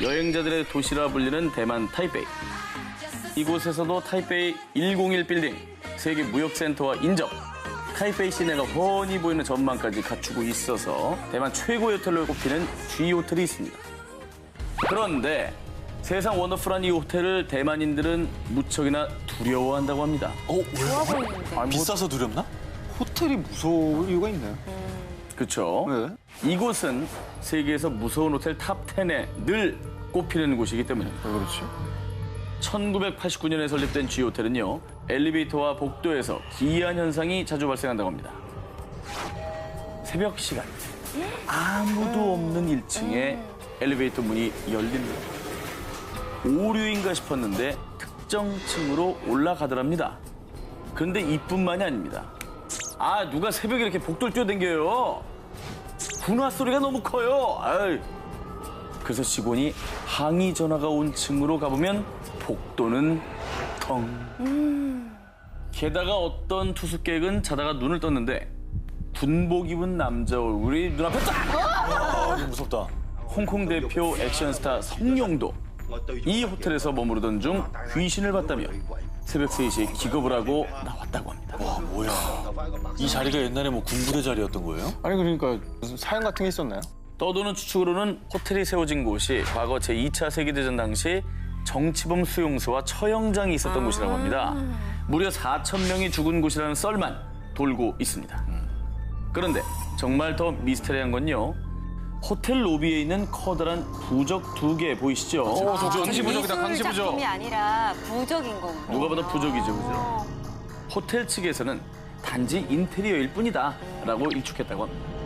여행자들의 도시라 불리는 대만 타이베이. 이곳에서도 타이베이 101 빌딩, 세계 무역센터와 인접, 타이베이 시내가 훤히 보이는 전망까지 갖추고 있어서 대만 최고의 호텔로 꼽히는 G 호텔이 있습니다. 그런데 세상 원더풀한 이 호텔을 대만인들은 무척이나 두려워한다고 합니다. 어, 좋아 왜? 보이는데. 아, 비싸서 두렵나? 호텔이 무서울 이유가 있나요? 그렇죠. 네. 이곳은 세계에서 무서운 호텔 탑 10에 늘 꼽히는 곳이기 때문입니다. 왜 그렇지? 1989년에 설립된 G 호텔은요 엘리베이터와 복도에서 기이한 현상이 자주 발생한다고 합니다. 새벽 시간 아무도 없는 1층에 엘리베이터 문이 열립니다. 오류인가 싶었는데 특정 층으로 올라가더랍니다. 그런데 이뿐만이 아닙니다. 아 누가 새벽에 이렇게 복도를 뛰어댕겨요? 군화 소리가 너무 커요. 아이. 그래서 직원이 항의 전화가 온 층으로 가보면 복도는 텅. 게다가 어떤 투숙객은 자다가 눈을 떴는데 군복 입은 남자 얼굴이 눈앞에 딱! 아, 이거 무섭다. 홍콩 대표 액션 스타 성룡도 이 호텔에서 머무르던 중 귀신을 봤다며 새벽 3시에 기겁을 하고 나왔다고 합니다. 와, 뭐야. 이 자리가 옛날에 뭐 군부대 자리였던 거예요? 아니 그러니까 무슨 사연 같은 게 있었나요? 떠도는 추측으로는 호텔이 세워진 곳이 과거 제2차 세계대전 당시 정치범 수용소와 처형장이 있었던 곳이라고 합니다. 무려 4천 명이 죽은 곳이라는 썰만 돌고 있습니다. 그런데 정말 더 미스테리한 건요. 호텔 로비에 있는 커다란 부적 두 개 보이시죠? 어, 저 강시 부적이다, 강시 부적. 작품이 아니라 부적인 거고. 누가 봐도 부적이죠, 그죠? 호텔 측에서는 단지 인테리어일 뿐이다 라고 일축했다고 합니다.